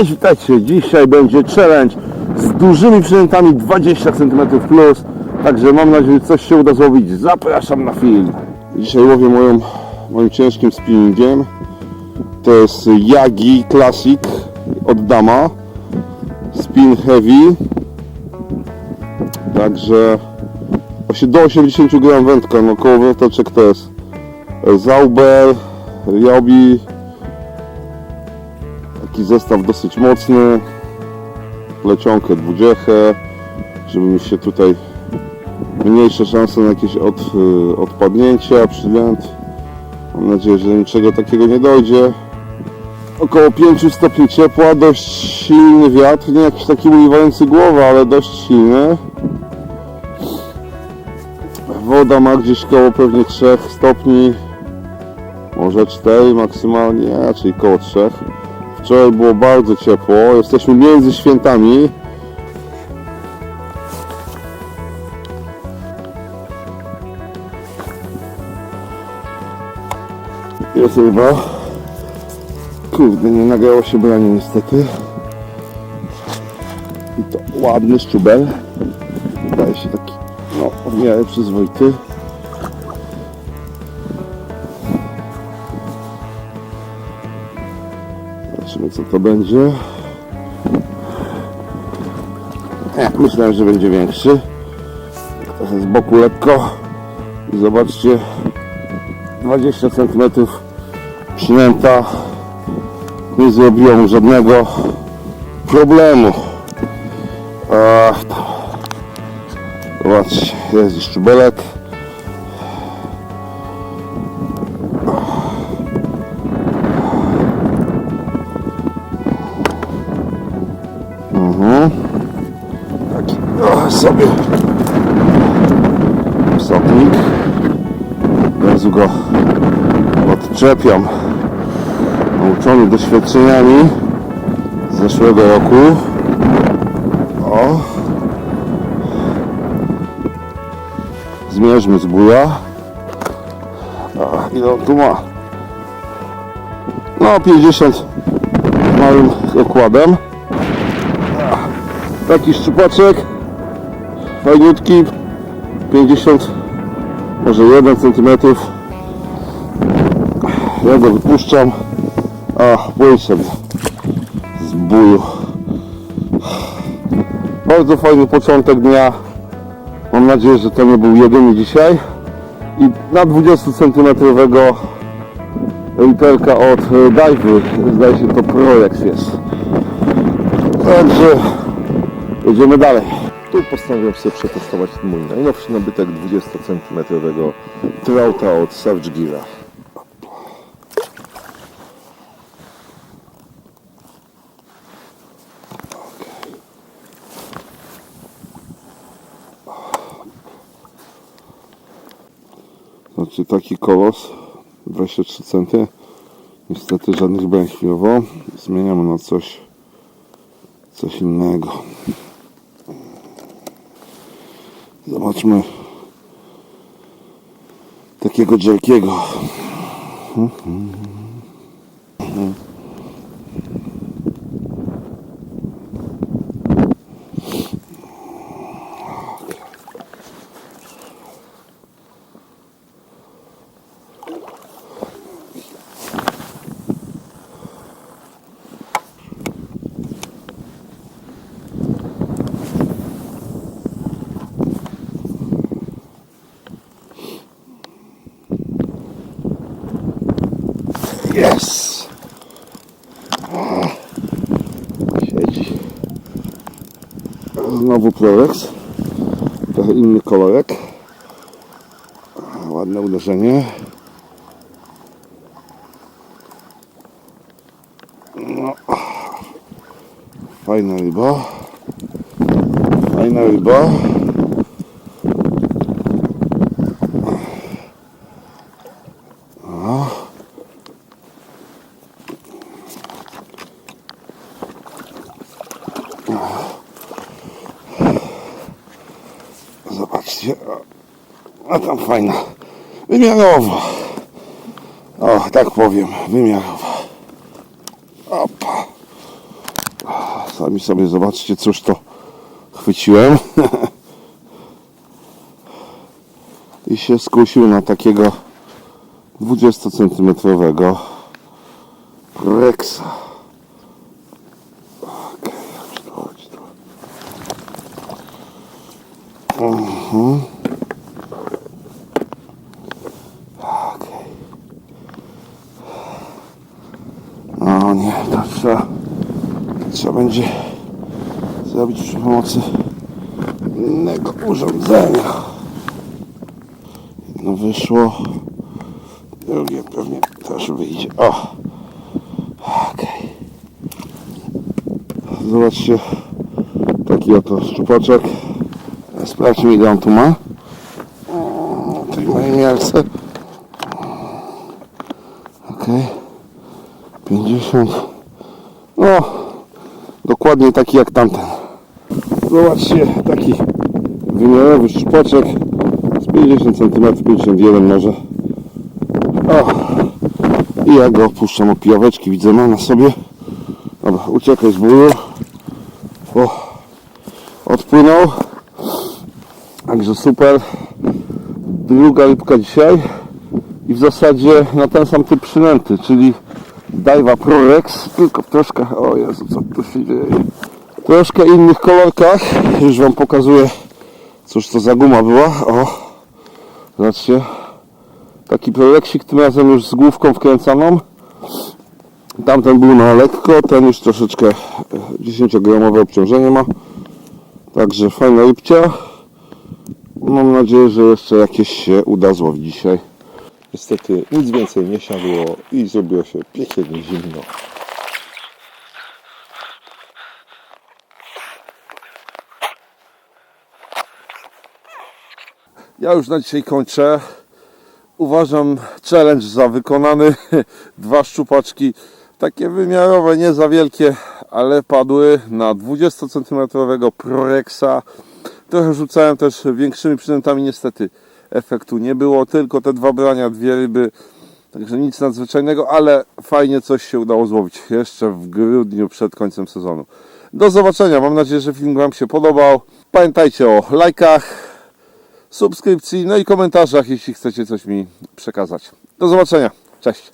Cześć, witajcie! Dzisiaj będzie challenge z dużymi przynętami 20 cm plus. Także mam nadzieję, że coś się uda złowić. Zapraszam na film. Dzisiaj łowię moją, moim ciężkim spinningiem. To jest Yagi Classic od Dama. Spin Heavy. Także do 80 gram wędka, no koło wędeczek to jest Zauber, Ryobi, taki zestaw dosyć mocny. Plecionkę, dwudziechę żeby mieć się tutaj mniejsze szanse na jakieś od, y, odpadnięcia, przylęt. Mam nadzieję, że niczego takiego nie dojdzie. Około 5 stopni ciepła, dość silny wiatr, nie jakiś taki uliwający głowę, ale dość silny. Woda ma gdzieś koło pewnie 3 stopni. Może 4 maksymalnie, czyli koło 3 Wczoraj było bardzo ciepło, jesteśmy między świętami. Jest ryba. Kurde, nie nagrało się branie niestety. I to ładny szczubel. Wydaje się taki, no, w miarę przyzwoity. Zobaczymy co to będzie. Nie, myślałem, że będzie większy. Z boku lekko. I zobaczcie, 20 cm przynęta. Nie zrobiło mu żadnego problemu. Ach. Zobaczcie, jest szczubelek. Sobie sopnik. Teraz go odczepiam. Nauczony doświadczeniami z zeszłego roku. O. Zmierzmy z buja. A, ile on tu ma? No 50 małym okładem. Taki szczupaczek. Fajniutki. 50 może 1 cm. Ja go wypuszczam. A, wyszedł z bólu. Bardzo fajny początek dnia. Mam nadzieję, że to nie był jedyny dzisiaj. I na 20 cm literka od Dajwy. Zdaje się to Projex jest. Także jedziemy dalej. Tu postanowiłem sobie przetestować mój najnowszy nabytek 20 cm trauta od Savage Geara. Znaczy taki kolos 23 cm niestety żadnych brań chwilowo. Zmieniamy na coś coś innego zobaczmy. Takiego jerkiego Yes! Siedzi. Znowu Prorex. Trochę inny kolorek. Ładne uderzenie. No. Fajna ryba. Fajna ryba. Zobaczcie. A tam fajna. Wymiarowa. O, tak powiem. Wymiarowa. Opa. Sami sobie zobaczcie, cóż to chwyciłem. I się skusił na takiego 20 centymetrowego Rexa. Okej, chodź tu, chodź tu. Mhm. Okej. No nie, to trzeba, trzeba będzie zrobić przy pomocy innego urządzenia. Jedno wyszło, drugie pewnie też wyjdzie. O! Okej. Zobaczcie, taki oto szczupaczek. Sprawdźmy ile on tu ma. W tej mojej miarce. Okej. 50. No, dokładnie taki jak tamten. Zobaczcie, taki wymiarowy szczupaczek z 50 cm, 51 może. O, I ja go opuszczam o pijaweczki, widzę ma na sobie. Dobra, uciekaj z bólu. O, odpłynął. Także super. Druga rybka dzisiaj. I w zasadzie na ten sam typ przynęty, czyli Daiwa Prorex, tylko w troszkę, o Jezu, co tu się dzieje. Troszkę innych kolorkach. Już Wam pokazuję, cóż to za guma była. O, zobaczcie. Taki Prorexik, tym razem już z główką wkręcaną. Tamten był na lekko, ten już troszeczkę e, 10-gramowe obciążenie ma. Także fajna rybcia. Mam nadzieję, że jeszcze jakieś się uda złowić dzisiaj. Niestety nic więcej nie siadło i zrobiło się piekielnie zimno. Ja już na dzisiaj kończę. Uważam challenge za wykonany. Dwa szczupaczki, takie wymiarowe, nie za wielkie, ale padły na 20 cm Prorexa. Trochę rzucałem też większymi przynętami, niestety efektu nie było, tylko te dwa brania, dwie ryby. Także nic nadzwyczajnego, ale fajnie coś się udało złowić jeszcze w grudniu przed końcem sezonu. Do zobaczenia. Mam nadzieję, że film Wam się podobał. Pamiętajcie o lajkach, subskrypcji, no i komentarzach, jeśli chcecie coś mi przekazać. Do zobaczenia. Cześć.